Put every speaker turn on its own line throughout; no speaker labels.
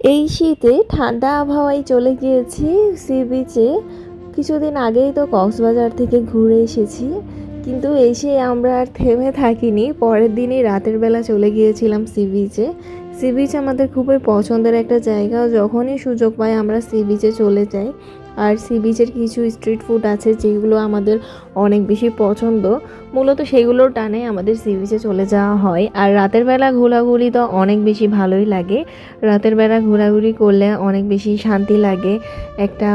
এই শীতে ঠান্ডা আবহাওয়ায় চলে গিয়েছি সি বিচে কিছুদিন আগেই তো কক্সবাজার থেকে ঘুরে এসেছি। কিন্তু এসে আমরা আর থেমে থাকিনি। পরের দিনই রাতের বেলা চলে গিয়েছিলাম সি বিচে সি বিচ আমাদের খুবই পছন্দের একটা জায়গা। যখনই সুযোগ পাই আমরা সি বিচে চলে যাই। আর সি বিচের কিছু স্ট্রিট ফুড আছে যেগুলো আমাদের অনেক বেশি পছন্দ। মূলত সেগুলোর টানে আমাদের সি বিচে চলে যাওয়া হয়। আর রাতের বেলা ঘোরাঘুরি তো অনেক বেশি ভালোই লাগে। রাতের বেলা ঘোরাঘুরি করলে অনেক বেশি শান্তি লাগে, একটা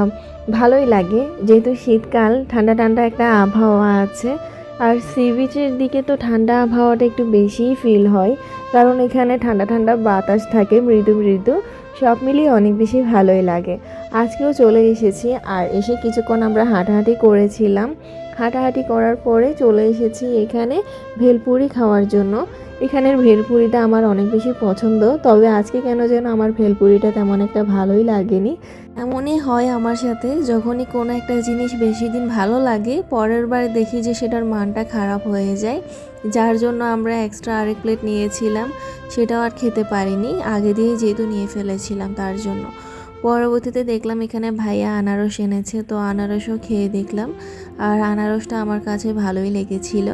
ভালোই লাগে। যেহেতু শীতকাল, ঠান্ডা ঠান্ডা একটা আবহাওয়া আছে। আর সি বিচের দিকে তো ঠান্ডা আবহাওয়াটা একটু বেশিই ফিল হয়। কারণ এখানে ঠান্ডা ঠান্ডা বাতাস থাকে, মৃদু মৃদু। সব মিলিয়ে অনেক বেশি ভালোই লাগে। আজকেও চলে এসেছি আর এসে কিছুক্ষণ আমরা হাঁটাহাঁটি করেছিলাম। হাঁটাহাঁটি করার পরে চলে এসেছি এখানে ভেলপুরি খাওয়ার জন্য। এখানের ভেলপুরিটা আমার অনেক বেশি পছন্দ, তবে আজকে কেন যেন আমার ভেলপুরিটা তেমন একটা ভালোই লাগেনি। এমনই হয় আমার সাথে, যখনই কোনো একটা জিনিস বেশি দিন ভালো লাগে, পরের বার দেখি যে সেটার মানটা খারাপ হয়ে যায়। যার জন্য আমরা এক্সট্রা আরেক প্লেট নিয়েছিলাম, সেটাও আর খেতে পারিনি, আগে দিয়ে যেহেতু নিয়ে ফেলেছিলাম তার জন্য। পরবর্তীতে দেখলাম এখানে ভাইয়া আনারস এনেছে, তো আনারসও খেয়ে দেখলাম। আর আনারসটা আমার কাছে ভালোই লেগেছিল।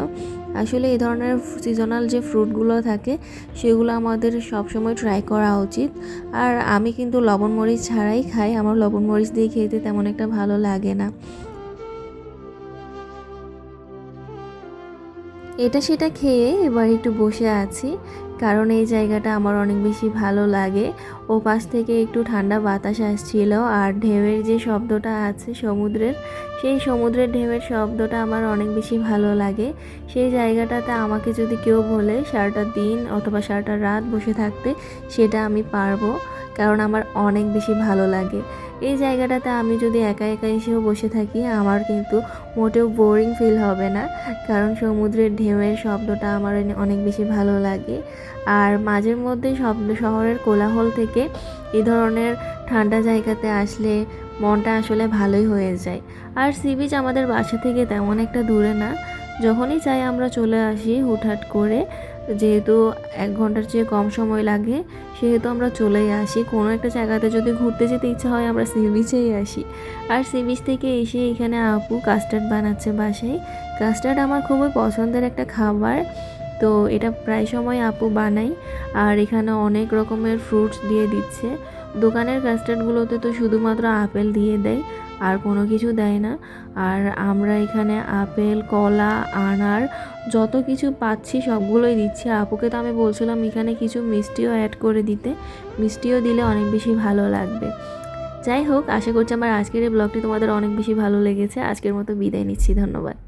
আসলে এই ধরনের সিজনাল যে ফ্রুটগুলো থাকে, সেগুলো আমাদের সবসময় ট্রাই করা উচিত। আর আমি কিন্তু লবণ মরিচ ছাড়াই খাই, আমার লবণ মরিচ দিয়ে খেতে তেমন একটা ভালো লাগে না। এটা সেটা খেয়ে এবার একটু বসে আছি। কারণ এই জায়গাটা আমার অনেক বেশি ভালো লাগে। ও পাশ থেকে একটু ঠান্ডা বাতাস আসছিল আর ঢেউয়ের যে শব্দটা আছে সমুদ্রের, সেই সমুদ্রের ঢেউয়ের শব্দটা আমার অনেক বেশি ভালো লাগে। সেই জায়গাটাতে আমাকে যদি কেউ বলে সারাটা দিন অথবা সারাটা রাত বসে থাকতে, সেটা আমি পারব। কারণ আমার অনেক বেশি ভালো লাগে। এই জায়গাটাতে আমি যদি একা একা এসেও বসে থাকি, আমার কিন্তু মোটেও বোরিং ফিল হবে না। কারণ সমুদ্রের ঢেউয়ের শব্দটা আমার অনেক বেশি ভালো লাগে। আর মাঝে মধ্যে শব্দ, শহরের কোলাহল থেকে এই ধরনের ঠান্ডা জায়গাতে আসলে মনটা আসলে ভালোই হয়ে যায়। আর সি বিচ আমাদের বাসা থেকে তেমন একটা দূরে না। যখনই চাই আমরা চলে আসি হুটহাট করে। যেহেতু এক ঘণ্টার চেয়ে কম সময় লাগে, সেহেতু আমরা চলেই আসি। কোনো একটা জায়গাতে যদি ঘুরতে যেতে ইচ্ছা হয়, আমরা সি বিচেই আসি। আর সি বিচ থেকে এসে এখানে আপু কাস্টার্ড বানাচ্ছে বাসায়। কাস্টার্ড আমার খুবই পছন্দের একটা খাবার। তো এটা প্রায় সময় আপু বানাই আর এখানে অনেক রকমের ফ্রুটস দিয়ে দিচ্ছে। দোকানের কাস্টার্ডগুলোতে তো শুধুমাত্র আপেল দিয়ে দেয়, আর কোনো কিছু দেয় না। আর আমরা এখানে আপেল, কলা, আনার যত কিছু পাচ্ছি সবগুলোই দিচ্ছি। আপুকে তো আমি বলছিলাম এখানে কিছু মিষ্টিও অ্যাড করে দিতে। মিষ্টিও দিলে অনেক বেশি ভালো লাগবে। যাই হোক, আশা করছি আমার আজকের এই ব্লগটি তোমাদের অনেক বেশি ভালো লেগেছে। আজকের মতো বিদায় নিচ্ছি, ধন্যবাদ।